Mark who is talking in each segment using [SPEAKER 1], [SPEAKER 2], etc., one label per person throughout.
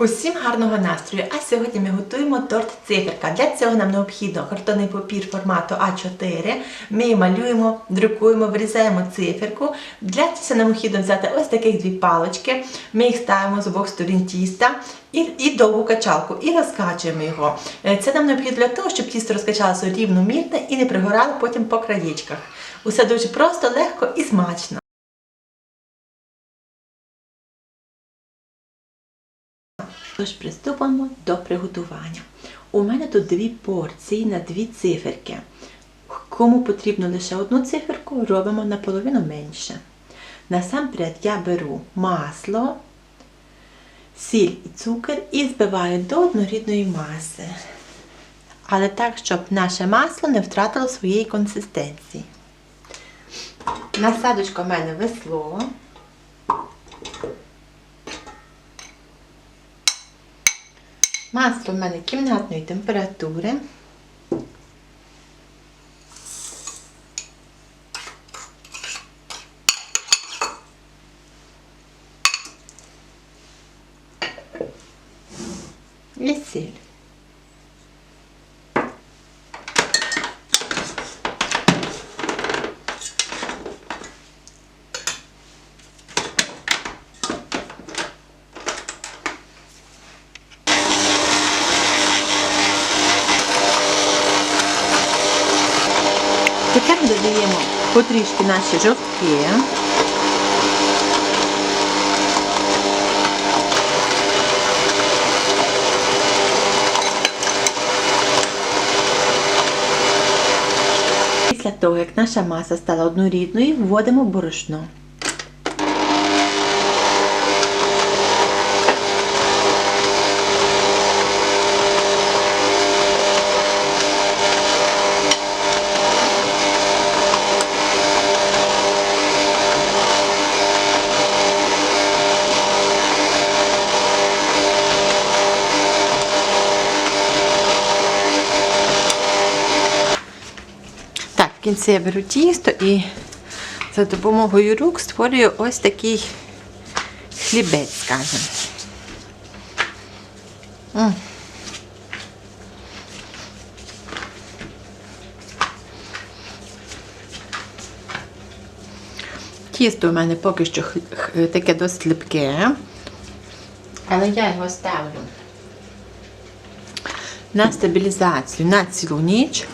[SPEAKER 1] Усім гарного настрою! А сьогодні ми готуємо торт циферка. Для цього нам необхідно картонний папір формату А4. Ми малюємо, друкуємо, вирізаємо циферку. Для цього нам необхідно взяти ось таких дві палочки. Ми їх ставимо з обох сторін тіста і, і довгу качалку і розкачуємо його. Е, Це нам необхідно для того, щоб тісто розкачалося рівномірно і не пригорало потім по краєчках. Усе дуже просто, легко і смачно. Тож приступимо до приготування. У мене тут дві порції на дві циферки. Кому потрібно лише одну циферку, робимо наполовину менше. Насамперед я беру масло, сіль і цукор і збиваю до однорідної маси. Але так, щоб наше масло не втратило своєї консистенції. Насадочка в мене весло. Масло в мене кімнатної температури. І сіль. Тепер додаємо потрішки наші жовтки. Після того, як наша маса стала однорідною, вводимо борошно. Кінці я беру тісто і за допомогою рук створюю ось такий хлібець, скажімо. Тісто у мене поки що таке досить липке, але я його ставлю на стабілізацію на цілу ніч.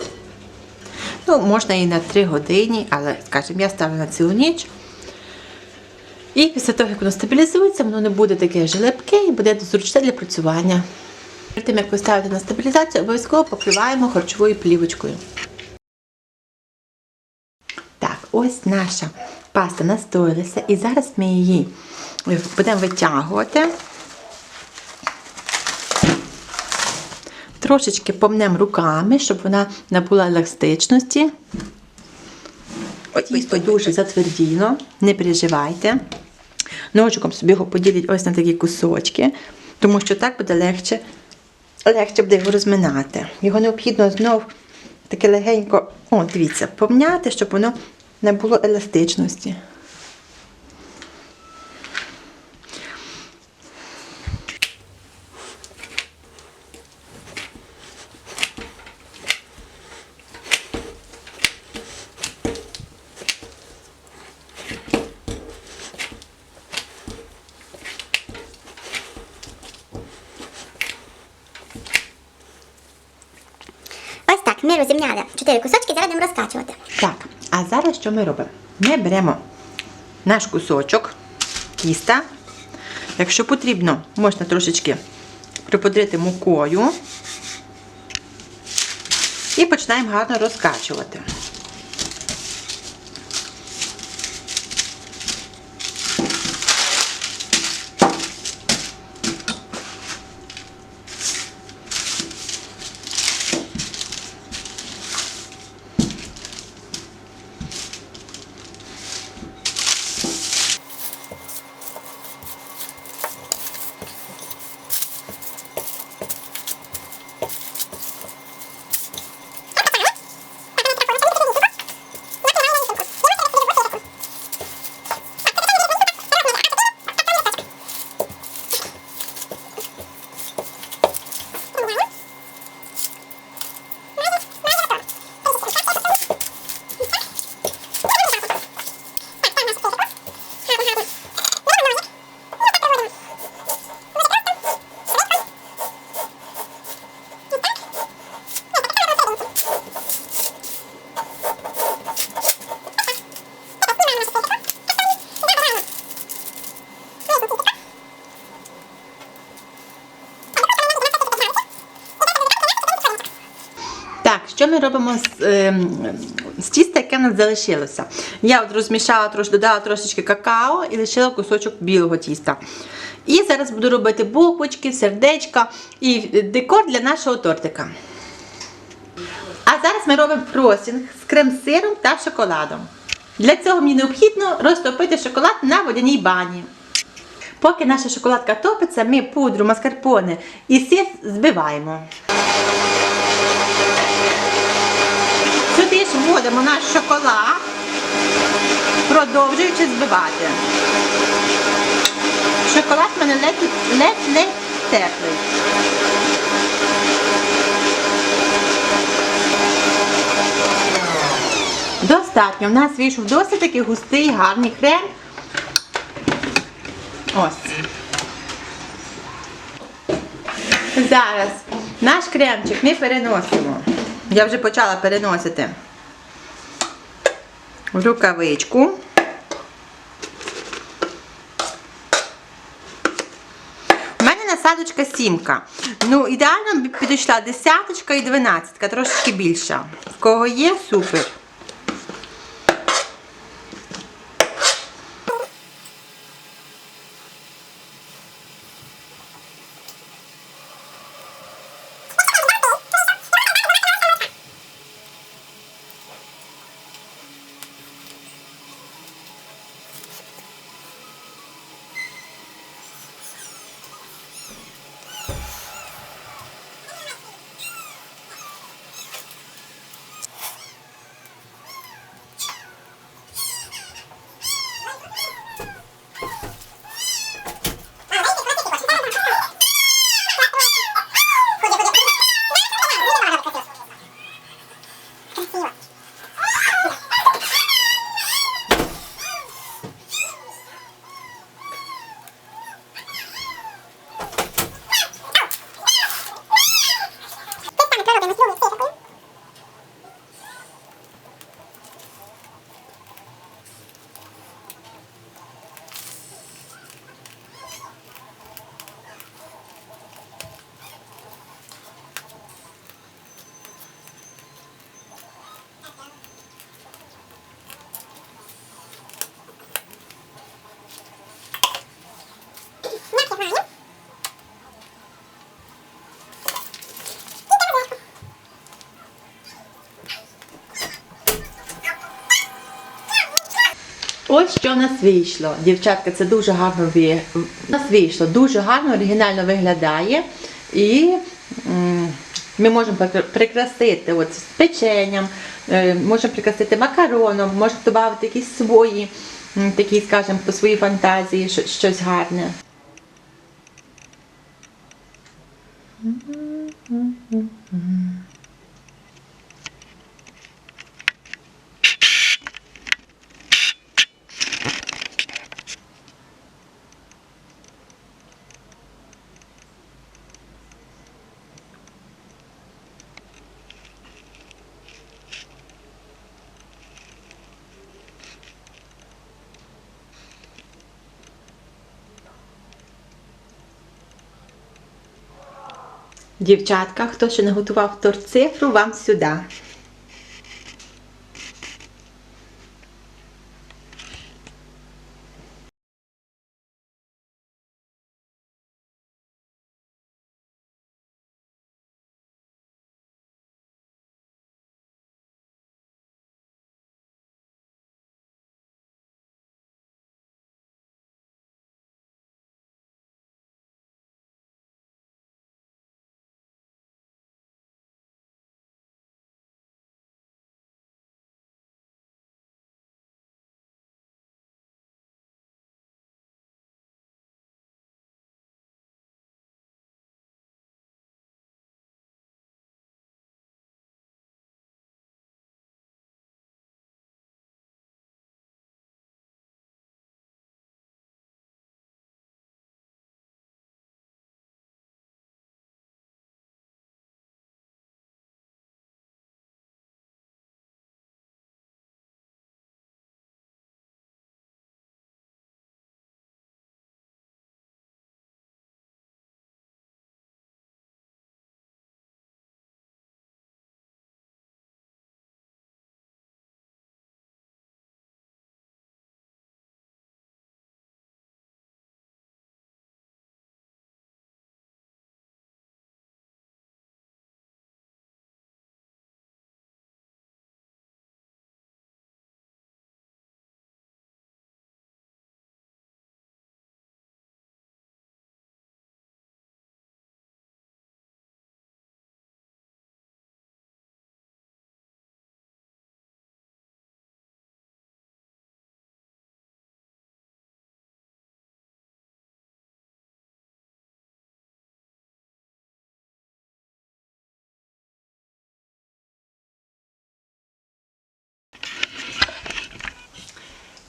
[SPEAKER 1] Ну, можна і на 3 години, але, скажімо, я ставлю на цілу ніч. І після того, як воно стабілізується, воно не буде таке жилепке і буде зручне для працювання. Перед тим, як ви ставите на стабілізацію, обов'язково покриваємо харчовою плівочкою. Так, ось наша паста настоїлася, і зараз ми її будемо витягувати. Трошечки помнемо руками, щоб вона набула еластичності. Тісто дуже затверділо, не переживайте. Ножиком собі його поділіть ось на такі кусочки, тому що так буде легше, легше буде його розминати. Його необхідно знов таке легенько, о, дивіться, помняти, щоб воно не було еластичності.
[SPEAKER 2] Ось так, ми розімняли 4 кусочки, зараз будемо розкачувати.
[SPEAKER 1] Так, а зараз що ми робимо? Ми беремо наш кусочок тіста. Якщо потрібно, можна трошечки припудрити мукою. І починаємо гарно розкачувати. Ми робимо з, ем, з тіста, яке в нас залишилося? Я от розмішала трошки, додала трошечки какао і лишила кусочок білого тіста. І зараз буду робити буквочки, сердечка і декор для нашого тортика. А зараз ми робимо фростінг з крем-сиром та шоколадом. Для цього мені необхідно розтопити шоколад на водяній бані. Поки наша шоколадка топиться, ми пудру, маскарпоне і сир збиваємо. Сюди ж вводимо наш шоколад, продовжуючи збивати. Шоколад в мене ледь-ледь теплий. Достатньо. У нас вийшов досить такий густий, гарний крем. Ось. Зараз наш кремчик ми переносимо. Я вже почала переносити в рукавичку. У мене насадочка сімка. Ну, ідеально підійшла десяточка і дванадцятка, трошечки більша. В кого є, супер. Ось що в нас вийшло. Дівчатка, це дуже гарно у нас вийшло, дуже гарно, оригінально виглядає. І ми можемо прикрасити от, печенням, е, можемо прикрасити макароном, можемо додати якісь свої, такі, скажімо, по своїй фантазії, щось гарне. Дівчатка, хто ще не готував торт цифру, вам сюди.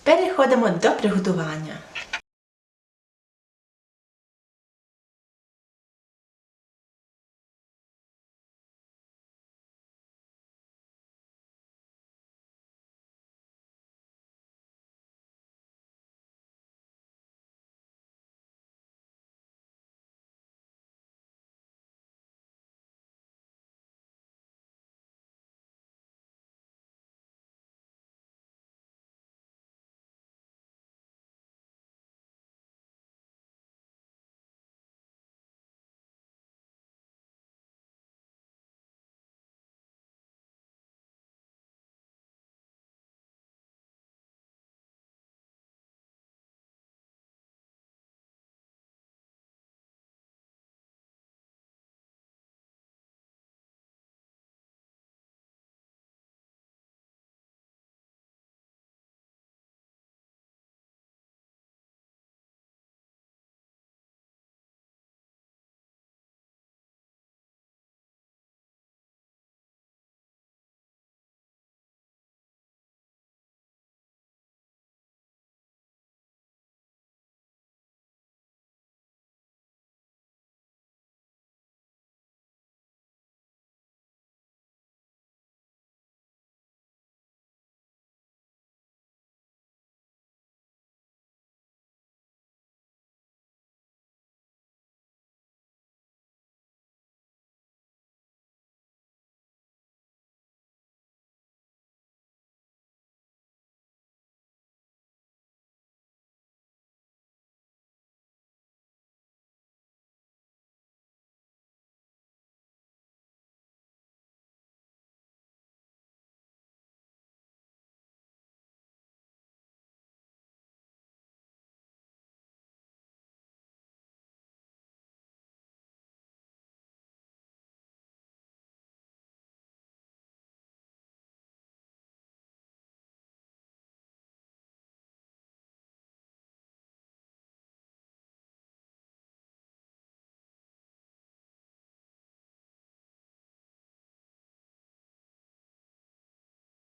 [SPEAKER 1] Переходимо до приготування.